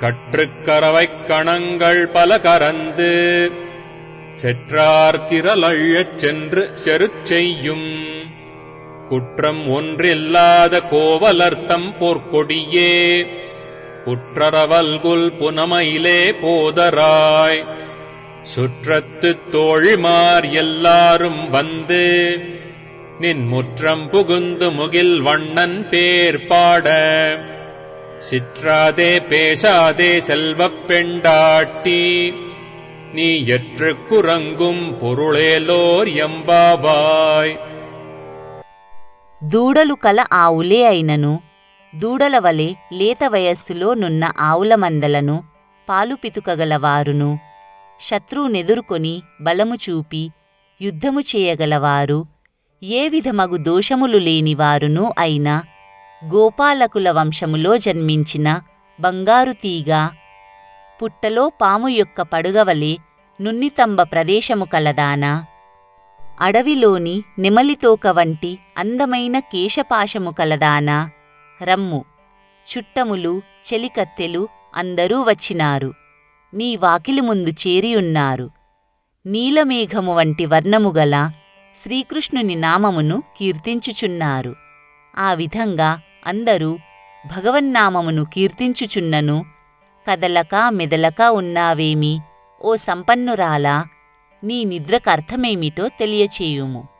கற்றுக்கரவைக் கணங்கள் பல கரந்து செற்றார் திரளழச் சென்று செருச் செய்யும். குற்றம் ஒன்றில்லாத கோவலர்த்தம் போர்க்கொடியே குற்றரவல்குல் புனமையிலே போதராய். சுற்றத்துத் தோழிமார் எல்லாரும் வந்து நின் முற்றம் புகுந்து முகில் வண்ணன் பேர்பாட சிற்றாதே பேசாதே செல்வப் பெண்டாட்டி நீ எற்று குரங்கும் பொருளேலோர் எம்பாவாய் దూడలు కల ఆవులే అయినను దూడల వలె లేత వయస్సులో నున్న ఆవుల మందలను పాలు పితుకగలవారును శత్రువునెదుర్కొని బలము చూపి యుద్ధము చేయగలవారు ఏ విధమగు దోషములు లేనివారును అయిన గోపాలకుల వంశములో జన్మించిన బంగారు తీగ పుట్టలో పాము యొక్క పడుగవలే నున్నితంబ ప్రదేశము కలదానా. అడవిలోని నెమలితోక వంటి అందమైన కేశపాశము కలదానా. రమ్ము చుట్టములు చెలికత్తెలు అందరూ వచ్చినారు. నీ వాకిలి ముందు చేరియున్నారు నీలమేఘము వంటి వర్ణము గల శ్రీకృష్ణుని నామమును కీర్తించుచున్నారు. ఆ విధంగా అందరూ భగవన్నామమును కీర్తించుచున్నను. కదలక మెదలక ఉన్నావేమి? ఓ సంపన్నురాలా నీ నిద్రకర్థమేమిటో తెలియచేయుము.